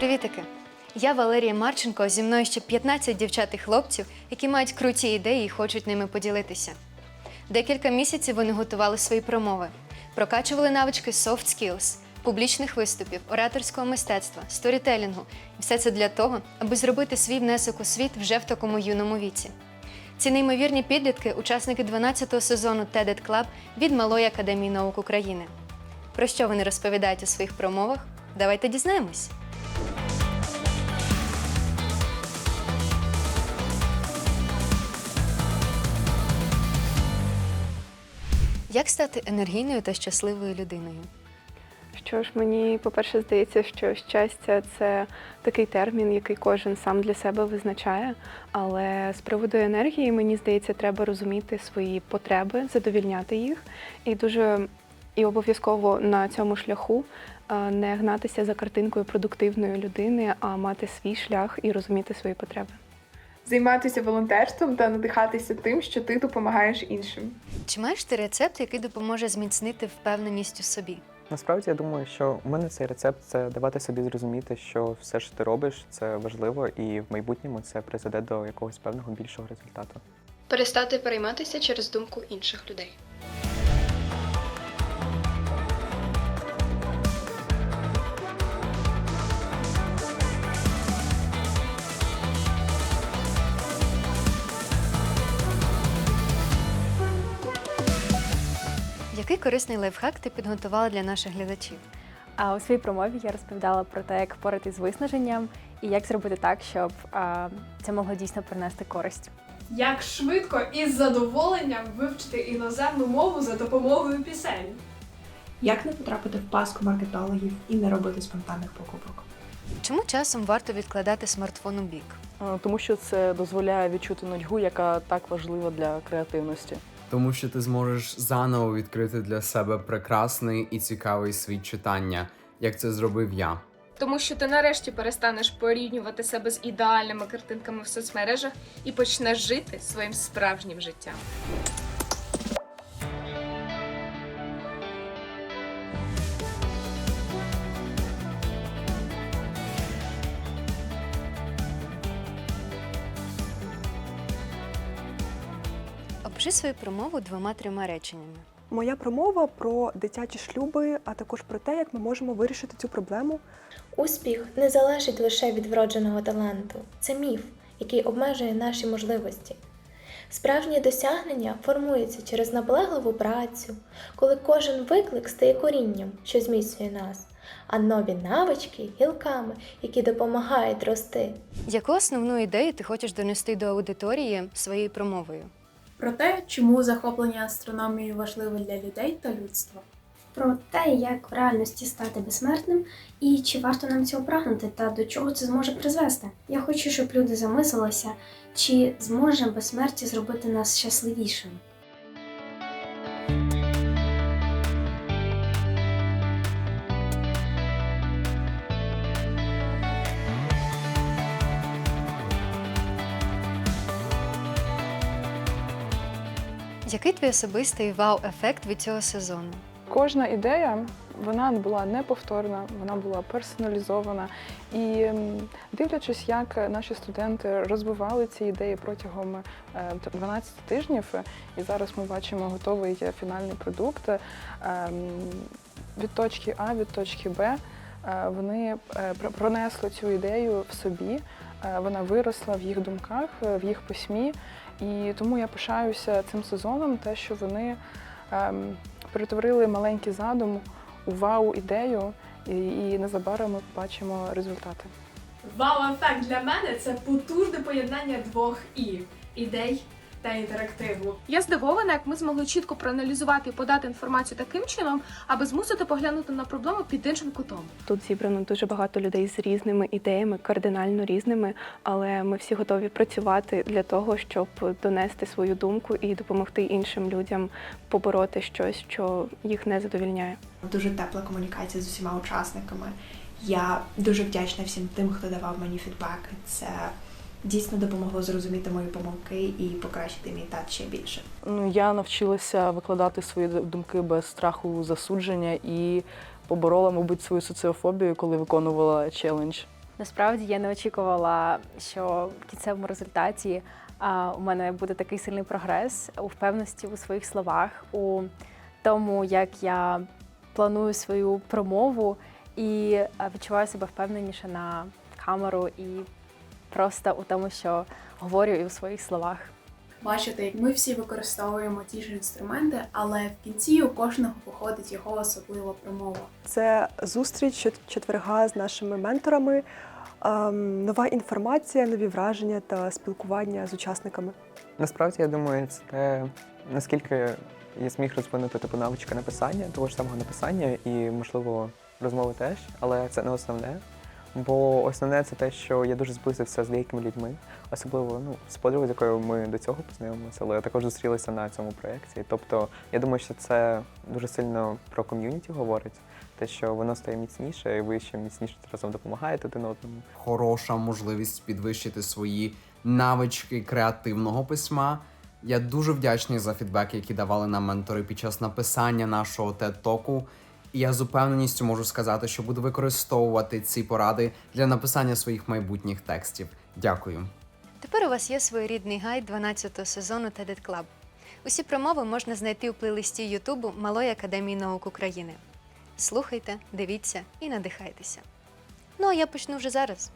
Привітики! Я Валерія Марченко. Зі мною ще 15 дівчат і хлопців, які мають круті ідеї і хочуть ними поділитися. Декілька місяців вони готували свої промови, прокачували навички soft skills, публічних виступів, ораторського мистецтва, сторітелінгу. І все це для того, аби зробити свій внесок у світ вже в такому юному віці. Ці неймовірні підлітки учасники 12-го сезону TED Club від Малої академії наук України. Про що вони розповідають у своїх промовах? Давайте дізнаємось. Як стати енергійною та щасливою людиною? Що ж, мені, по-перше, здається, що щастя це такий термін, який кожен сам для себе визначає. Але з приводу енергії, мені здається, треба розуміти свої потреби, задовільняти їх. І дуже і обов'язково на цьому шляху е, не гнатися за картинкою продуктивної людини, а мати свій шлях і розуміти свої потреби. Займатися волонтерством та надихатися тим, що ти допомагаєш іншим. Чи маєш ти рецепт, який допоможе зміцнити впевненість у собі? Насправді я думаю, що в мене цей рецепт це давати собі зрозуміти, що все, що ти робиш, це важливо, і в майбутньому це призведе до якогось певного більшого результату. Перестати перейматися через думку інших людей. Який корисний лайфхак ти підготувала для наших глядачів? А у своїй промові я розповідала про те, як впоратись з виснаженням і як зробити так, щоб а, це могло дійсно принести користь. Як швидко і з задоволенням вивчити іноземну мову за допомогою пісень. Як не потрапити в паску маркетологів і не робити спонтанних покупок? Чому часом варто відкладати смартфон у бік? Тому що це дозволяє відчути нудьгу, яка так важлива для креативності. Тому що ти зможеш заново відкрити для себе прекрасний і цікавий світ читання, як це зробив я. Тому що ти нарешті перестанеш порівнювати себе з ідеальними картинками в соцмережах і почнеш жити своїм справжнім життям. Опиши свою промову двома-трьома реченнями. Моя промова про дитячі шлюби, а також про те, як ми можемо вирішити цю проблему. Успіх не залежить лише від вродженого таланту. Це міф, який обмежує наші можливості. Справжні досягнення формуються через наполегливу працю, коли кожен виклик стає корінням, що зміцнює нас, а нові навички гілками, які допомагають рости. Яку основну ідею ти хочеш донести до аудиторії своєю промовою? Про те, чому захоплення астрономією важливе для людей та людства. Про те, як в реальності стати безсмертним, і чи варто нам цього прагнути, та до чого це зможе призвести. Я хочу, щоб люди замислилися, чи зможе безсмертя зробити нас щасливішими. Який твій особистий вау-ефект від цього сезону? Кожна ідея вона була неповторна, вона була персоналізована. І дивлячись, як наші студенти розвивали ці ідеї протягом е, 12 тижнів, і зараз ми бачимо готовий фінальний продукт е, від точки А, від точки Б. е, Вони е, пронесли цю ідею в собі, е, вона виросла в їх думках, е, в їх письмі. І тому я пишаюся цим сезоном, те, що вони ем, перетворили маленький задум у вау-ідею, і, і незабаром ми побачимо результати. Вау-ефект для мене це потужне поєднання двох і ідей та інтерактиву. Я здивована, як ми змогли чітко проаналізувати і подати інформацію таким чином, аби змусити поглянути на проблему під іншим кутом. Тут зібрано дуже багато людей з різними ідеями, кардинально різними, але ми всі готові працювати для того, щоб донести свою думку і допомогти іншим людям побороти щось, що їх не задовільняє. Дуже тепла комунікація з усіма учасниками. Я дуже вдячна всім тим, хто давав мені фідбек. Це дійсно допомогло зрозуміти мої помилки і покращити мій тат ще більше. Ну, я навчилася викладати свої думки без страху засудження і поборола, мабуть, свою соціофобію, коли виконувала челендж. Насправді я не очікувала, що в кінцевому результаті а, у мене буде такий сильний прогрес у впевненості у своїх словах, у тому, як я планую свою промову і відчуваю себе впевненіше на камеру і просто у тому, що говорю і у своїх словах. Бачите, як ми всі використовуємо ті ж інструменти, але в кінці у кожного виходить його особлива промова. Це зустріч четверга з нашими менторами, ем, нова інформація, нові враження та спілкування з учасниками. Насправді, я думаю, це те, наскільки я зміг розвинути типу навички написання, того ж самого написання і, можливо, розмови теж, але це не основне. Бо основне це те, що я дуже зблизився з деякими людьми, особливо ну, з подругою, з якою ми до цього познайомилися, але також зустрілися на цьому проєкті. Тобто, я думаю, що це дуже сильно про ком'юніті говорить, те, що воно стає міцніше, і ви ще міцніше разом допомагаєте один одному. хороша можливість підвищити свої навички креативного письма. Я дуже вдячний за фідбек, які давали нам ментори під час написання нашого TED-току. І я з упевненістю можу сказати, що буду використовувати ці поради для написання своїх майбутніх текстів. Дякую. Тепер у вас є своєрідний гайд 12-го сезону TEDx Club. Усі промови можна знайти у плейлисті Ютубу Малої академії наук України. Слухайте, дивіться і надихайтеся. Ну а я почну вже зараз.